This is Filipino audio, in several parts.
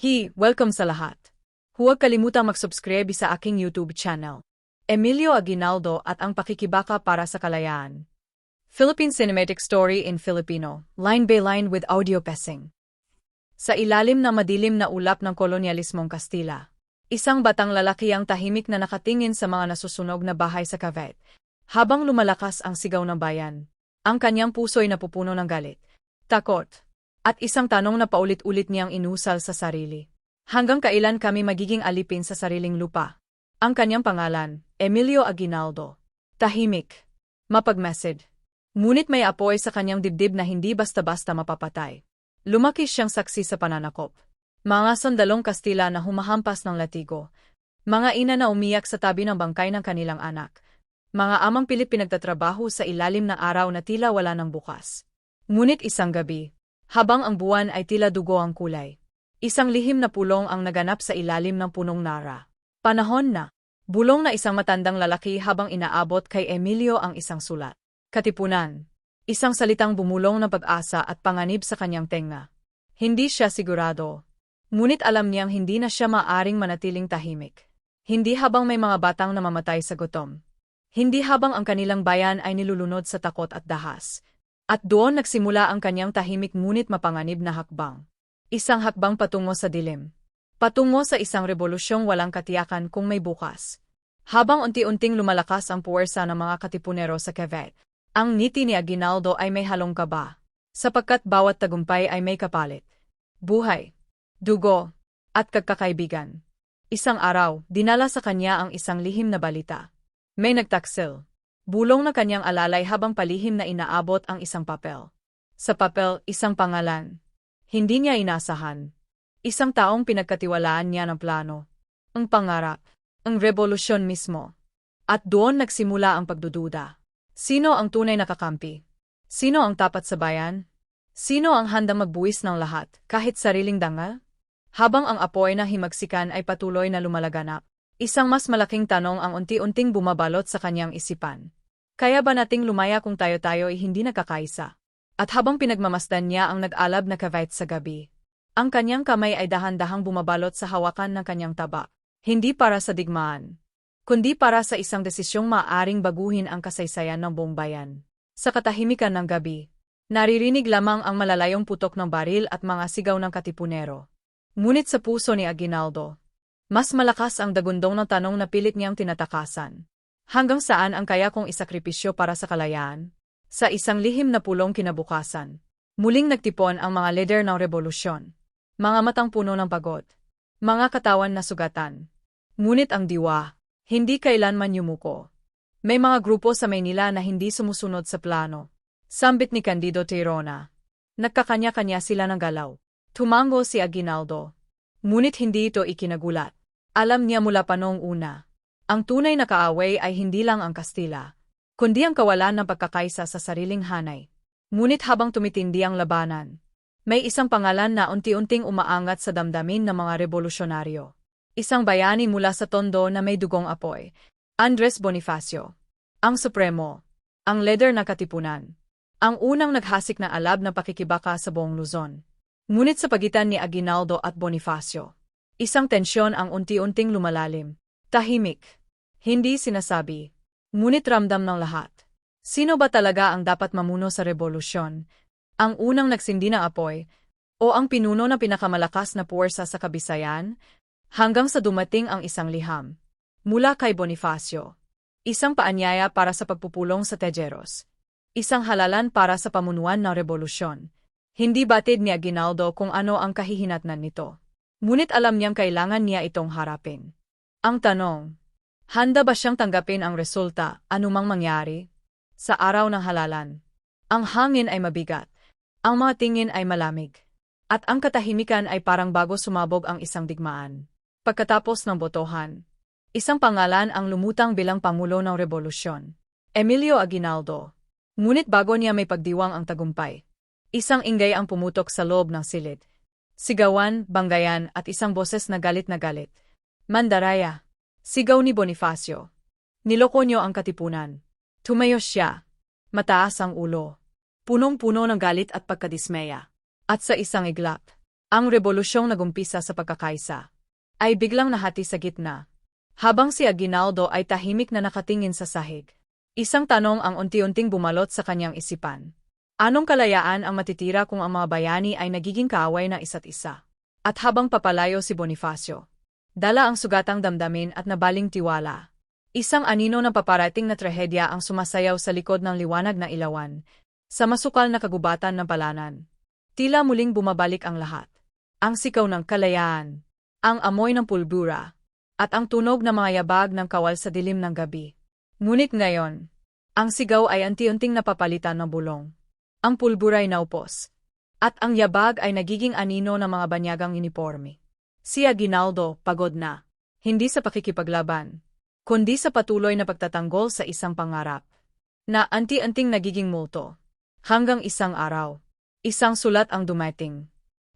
Hi, welcome sa lahat. Huwag kalimutang mag-subscribe sa aking YouTube channel. Emilio Aguinaldo at ang pakikibaka para sa kalayaan. Philippine Cinematic Story in Filipino, line by line with audio passing. Sa ilalim na madilim na ulap ng kolonyalismong Kastila, isang batang lalaki ang tahimik na nakatingin sa mga nasusunog na bahay sa Cavite. Habang lumalakas ang sigaw ng bayan, ang kanyang puso'y napupuno ng galit, takot, at isang tanong na paulit-ulit niyang inusal sa sarili. Hanggang kailan kami magiging alipin sa sariling lupa? Ang kanyang pangalan, Emilio Aguinaldo. Tahimik. Mapagmesed. Ngunit may apoy sa kanyang dibdib na hindi basta-basta mapapatay. Lumaki siyang saksi sa pananakop. Mga sandalong Kastila na humahampas ng latigo. Mga ina na umiyak sa tabi ng bangkay ng kanilang anak. Mga amang pilit pinagtatrabaho sa ilalim ng araw na tila wala ng bukas. Ngunit isang gabi, habang ang buwan ay tila dugo ang kulay. Isang lihim na pulong ang naganap sa ilalim ng punong nara. Panahon na. Bulong na isang matandang lalaki habang inaabot kay Emilio ang isang sulat. Katipunan. Isang salitang bumulong ng pag-asa at panganib sa kanyang tenga. Hindi siya sigurado. Ngunit alam niyang hindi na siya maaring manatiling tahimik. Hindi habang may mga batang namamatay sa gutom. Hindi habang ang kanilang bayan ay nilulunod sa takot at dahas. At doon nagsimula ang kanyang tahimik ngunit mapanganib na hakbang. Isang hakbang patungo sa dilim. Patungo sa isang revolusyong walang katiyakan kung may bukas. Habang unti-unting lumalakas ang puwersa ng mga katipunero sa Quebec, ang niti ni Aguinaldo ay may halong kaba, sapagkat bawat tagumpay ay may kapalit. Buhay, dugo, at kagkakaibigan. Isang araw, dinala sa kanya ang isang lihim na balita. May nagtaksil. Bulong na kanyang alalay habang palihim na inaabot ang isang papel. Sa papel, isang pangalan. Hindi niya inasahan. Isang taong pinagkatiwalaan niya ng plano. Ang pangarap. Ang revolusyon mismo. At doon nagsimula ang pagdududa. Sino ang tunay na kakampi? Sino ang tapat sa bayan? Sino ang handang magbuwis ng lahat, kahit sariling dangal? Habang ang apoy na himagsikan ay patuloy na lumalaganap, isang mas malaking tanong ang unti-unting bumabalot sa kanyang isipan. Kaya ba nating lumaya kung tayo-tayo ay hindi nakakaisa? At habang pinagmamasdan niya ang nag-alab na kavite sa gabi, ang kanyang kamay ay dahan-dahang bumabalot sa hawakan ng kanyang taba, hindi para sa digmaan, kundi para sa isang desisyong maaring baguhin ang kasaysayan ng buong bayan. Sa katahimikan ng gabi, naririnig lamang ang malalayong putok ng baril at mga sigaw ng katipunero. Ngunit sa puso ni Aguinaldo, mas malakas ang dagundong ng tanong na pilit niyang tinatakasan. Hanggang saan ang kaya kong isakripisyo para sa kalayaan? Sa isang lihim na pulong kinabukasan, muling nagtipon ang mga leader ng revolusyon. Mga matang puno ng pagod. Mga katawan na sugatan. Ngunit ang diwa, hindi kailanman yumuko. May mga grupo sa Maynila na hindi sumusunod sa plano. Sambit ni Candido Tirona. Nagkakanya-kanya sila ng galaw. Tumango si Aguinaldo. Ngunit hindi ito ikinagulat. Alam niya mula pa noong una. Ang tunay na kaaway ay hindi lang ang Kastila, kundi ang kawalan ng pagkakaisa sa sariling hanay. Ngunit habang tumitindi ang labanan, may isang pangalan na unti-unting umaangat sa damdamin ng mga revolusyonaryo. Isang bayani mula sa tondo na may dugong apoy, Andres Bonifacio. Ang Supremo. Ang leader na katipunan. Ang unang naghasik na alab na pakikibaka sa buong Luzon. Ngunit sa pagitan ni Aguinaldo at Bonifacio, isang tensyon ang unti-unting lumalalim. Tahimik. Hindi sinasabi. Ngunit ramdam ng lahat. Sino ba talaga ang dapat mamuno sa revolusyon? Ang unang nagsindi na apoy? O ang pinuno na pinakamalakas na puwersa sa kabisayan? Hanggang sa dumating ang isang liham. Mula kay Bonifacio. Isang paanyaya para sa pagpupulong sa Tejeros. Isang halalan para sa pamunuan ng revolusyon. Hindi batid ni Aguinaldo kung ano ang kahihinatnan nito. Ngunit alam niyang kailangan niya itong harapin. Ang tanong, Handa ba siyang tanggapin ang resulta, anumang mangyari? Sa araw ng halalan. Ang hangin ay mabigat. Ang mga tingin ay malamig. At ang katahimikan ay parang bago sumabog ang isang digmaan. Pagkatapos ng botohan, isang pangalan ang lumutang bilang Pangulo ng Revolusyon. Emilio Aguinaldo. Ngunit bago niya may pagdiwang ang tagumpay, isang ingay ang pumutok sa loob ng silid. Sigawan, banggayan at isang boses na galit na galit. Mandaraya. Sigaw ni Bonifacio. Niloko niyo ang katipunan. Tumayo siya. Mataas ang ulo. Punong-puno ng galit at pagkadismaya. At sa isang iglap, Ang rebolusyong nagumpisa sa pagkakaisa ay biglang nahati sa gitna. Habang si Aguinaldo ay tahimik na nakatingin sa sahig. Isang tanong ang unti-unting bumalot sa kanyang isipan. Anong kalayaan ang matitira kung ang mga bayani ay nagiging kaaway na isa't isa? At habang papalayo si Bonifacio, dala ang sugatang damdamin at nabaling tiwala. Isang anino ng paparating na trahedya ang sumasayaw sa likod ng liwanag na ilawan, sa masukal na kagubatan ng palanan. Tila muling bumabalik ang lahat ang sikaw ng kalayaan, ang amoy ng pulbura, at ang tunog ng mga yabag ng kawal sa dilim ng gabi. Ngunit ngayon, ang sigaw ay anti-unting napapalitan ng bulong. Ang pulbura ay naupos, at ang yabag ay nagiging anino ng mga banyagang uniforme. Si Aguinaldo pagod na, hindi sa pakikipaglaban, kundi sa patuloy na pagtatanggol sa isang pangarap, na anti-anting nagiging multo. Hanggang isang araw, isang sulat ang dumating.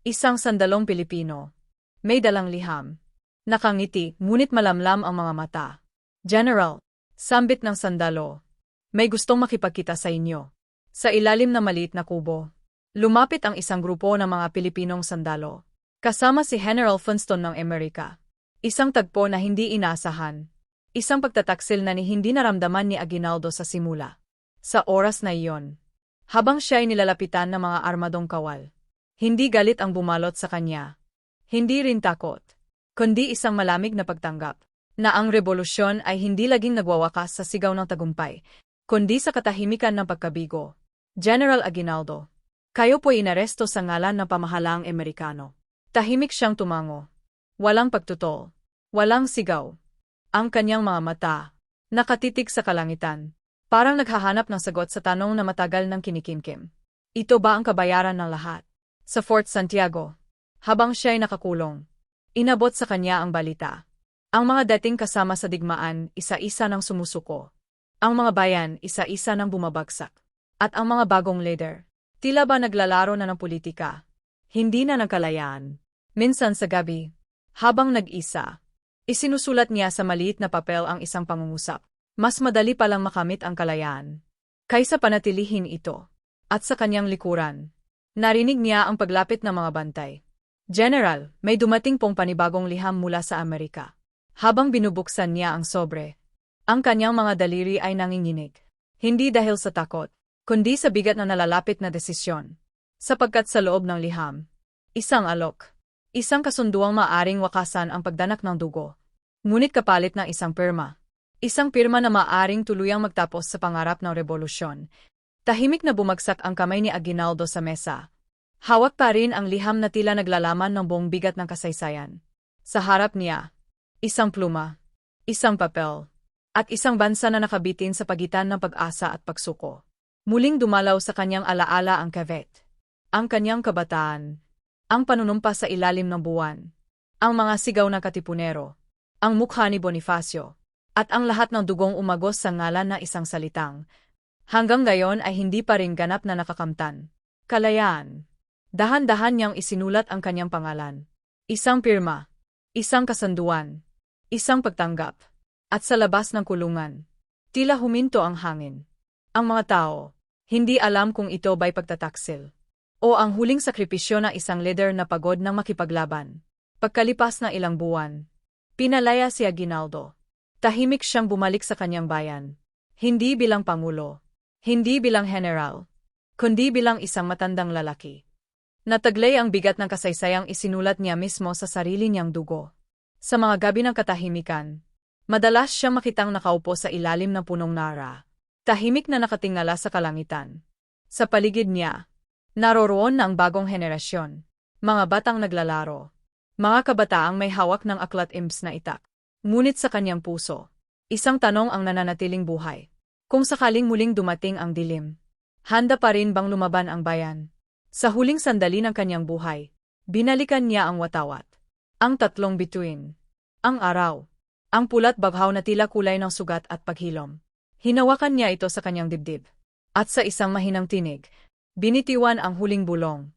Isang sandalong Pilipino. May dalang liham. Nakangiti, ngunit malamlam ang mga mata. General, sambit ng sandalo. May gustong makipagkita sa inyo. Sa ilalim na maliit na kubo. Lumapit ang isang grupo ng mga Pilipinong sandalo. Kasama si General Funston ng Amerika. Isang tagpo na hindi inasahan. Isang pagtataksil na ni hindi naramdaman ni Aguinaldo sa simula. Sa oras na iyon. Habang siya ay nilalapitan ng mga armadong kawal. Hindi galit ang bumalot sa kanya. Hindi rin takot. Kundi isang malamig na pagtanggap. Na ang revolusyon ay hindi laging nagwawakas sa sigaw ng tagumpay, kundi sa katahimikan ng pagkabigo. General Aguinaldo. Kayo po'y inaresto sa ngalan ng pamahalaang Amerikano. Tahimik siyang tumango. Walang pagtutol. Walang sigaw. Ang kanyang mga mata, nakatitig sa kalangitan. Parang naghahanap ng sagot sa tanong na matagal ng kinikimkim. Ito ba ang kabayaran ng lahat? Sa Fort Santiago, habang siya'y nakakulong, inabot sa kanya ang balita. Ang mga dating kasama sa digmaan, isa-isa nang sumusuko. Ang mga bayan, isa-isa nang bumabagsak. At ang mga bagong leader, tila ba naglalaro na ng politika. Hindi na nagkalayaan. Minsan sa gabi, habang nag-isa, isinusulat niya sa maliit na papel ang isang pangungusap. Mas madali palang makamit ang kalayaan. Kaysa panatilihin ito. At sa kanyang likuran, Narinig niya ang paglapit ng mga bantay. General, may dumating pong panibagong liham mula sa Amerika. Habang binubuksan niya ang sobre, ang kanyang mga daliri ay nanginginig. Hindi dahil sa takot, kundi sa bigat na nalalapit na desisyon. Sapagkat sa loob ng liham, isang alok, isang kasunduang maaring wakasan ang pagdanak ng dugo. Ngunit kapalit ng isang pirma. Isang pirma na maaring tuluyang magtapos sa pangarap ng revolusyon, Tahimik na bumagsak ang kamay ni Aguinaldo sa mesa. Hawak pa rin ang liham na tila naglalaman ng buong bigat ng kasaysayan. Sa harap niya, isang pluma, isang papel, at isang bansa na nakabitin sa pagitan ng pag-asa at pagsuko. Muling dumalaw sa kanyang alaala ang kavet, ang kanyang kabataan, ang panunumpa sa ilalim ng buwan, ang mga sigaw ng katipunero, ang mukha ni Bonifacio, at ang lahat ng dugong umagos sa ngalan na isang salitang, Hanggang ngayon ay hindi pa rin ganap na nakakamtan. Kalayaan. Dahan-dahan niyang isinulat ang kanyang pangalan. Isang pirma. Isang kasanduan. Isang pagtanggap. At sa labas ng kulungan. Tila huminto ang hangin. Ang mga tao, hindi alam kung ito ba'y pagtataksil. O ang huling sakripisyo ng isang leader na pagod ng makipaglaban. Pagkalipas ng ilang buwan, pinalaya si Aguinaldo. Tahimik siyang bumalik sa kanyang bayan. Hindi bilang pangulo, hindi bilang general, kundi bilang isang matandang lalaki. Nataglay ang bigat ng kasaysayang isinulat niya mismo sa sarili niyang dugo. Sa mga gabi ng katahimikan, madalas siyang makitang nakaupo sa ilalim ng punong nara, tahimik na nakatingala sa kalangitan. Sa paligid niya, naroroon na ang bagong henerasyon, mga batang naglalaro, mga kabataang may hawak ng aklat imps na itak. Ngunit sa kanyang puso, isang tanong ang nananatiling buhay. Kung sakaling muling dumating ang dilim, handa pa rin bang lumaban ang bayan? Sa huling sandali ng kanyang buhay, binalikan niya ang watawat. Ang tatlong bituin. Ang araw. Ang pulat baghaw na tila kulay ng sugat at paghilom. Hinawakan niya ito sa kanyang dibdib. At sa isang mahinang tinig, binitiwan ang huling bulong.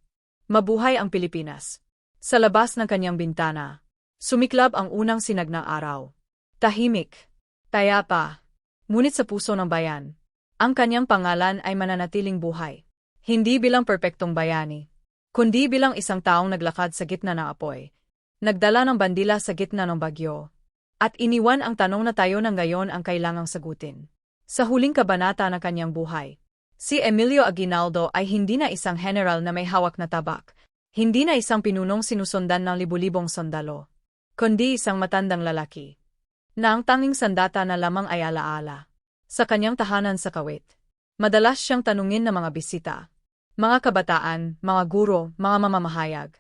Mabuhay ang Pilipinas. Sa labas ng kanyang bintana, sumiklab ang unang sinag ng araw. Tahimik. Tayapa. Ngunit sa puso ng bayan, ang kanyang pangalan ay mananatiling buhay. Hindi bilang perpektong bayani, kundi bilang isang taong naglakad sa gitna ng apoy. Nagdala ng bandila sa gitna ng bagyo. At iniwan ang tanong na tayo ng ngayon ang kailangang sagutin. Sa huling kabanata ng kanyang buhay, si Emilio Aguinaldo ay hindi na isang general na may hawak na tabak, hindi na isang pinunong sinusundan ng libu-libong sundalo, kundi isang matandang lalaki, na ang tanging sandata na lamang ay alaala. Sa kanyang tahanan sa kawit, madalas siyang tanungin ng mga bisita, mga kabataan, mga guro, mga mamamahayag.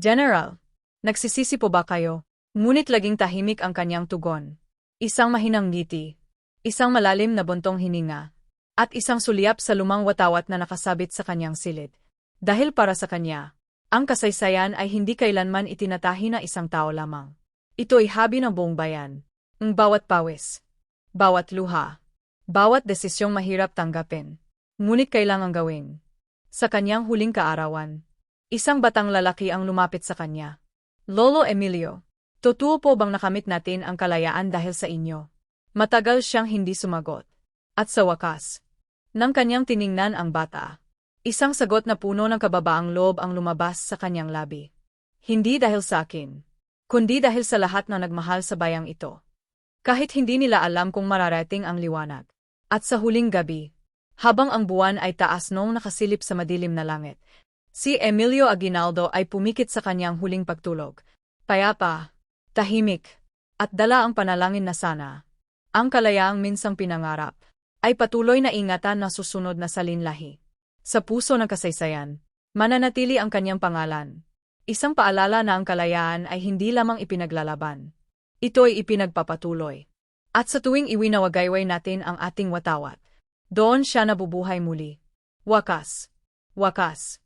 General, nagsisisi po ba kayo? Ngunit laging tahimik ang kanyang tugon. Isang mahinang ngiti, isang malalim na buntong hininga, at isang sulyap sa lumang watawat na nakasabit sa kanyang silid. Dahil para sa kanya, ang kasaysayan ay hindi kailanman itinatahi na isang tao lamang. Ito ay habi ng buong bayan. Ang bawat pawis, bawat luha, bawat desisyong mahirap tanggapin, ngunit kailangang gawin. Sa kanyang huling kaarawan, isang batang lalaki ang lumapit sa kanya. Lolo Emilio, totoo po bang nakamit natin ang kalayaan dahil sa inyo? Matagal siyang hindi sumagot. At sa wakas, nang kanyang tiningnan ang bata, isang sagot na puno ng kababaang loob ang lumabas sa kanyang labi. Hindi dahil sa akin, kundi dahil sa lahat na nagmahal sa bayang ito. Kahit hindi nila alam kung mararating ang liwanag. At sa huling gabi, habang ang buwan ay taas noong nakasilip sa madilim na langit, si Emilio Aguinaldo ay pumikit sa kanyang huling pagtulog. Payapa, tahimik, at dala ang panalangin na sana. Ang kalayaang minsang pinangarap, ay patuloy na ingatan na susunod na salinlahi. Sa puso ng kasaysayan, mananatili ang kanyang pangalan. Isang paalala na ang kalayaan ay hindi lamang ipinaglalaban. Ito ay ipinagpapatuloy. At sa tuwing iwinawagayway natin ang ating watawat, doon siya nabubuhay muli. Wakas. Wakas.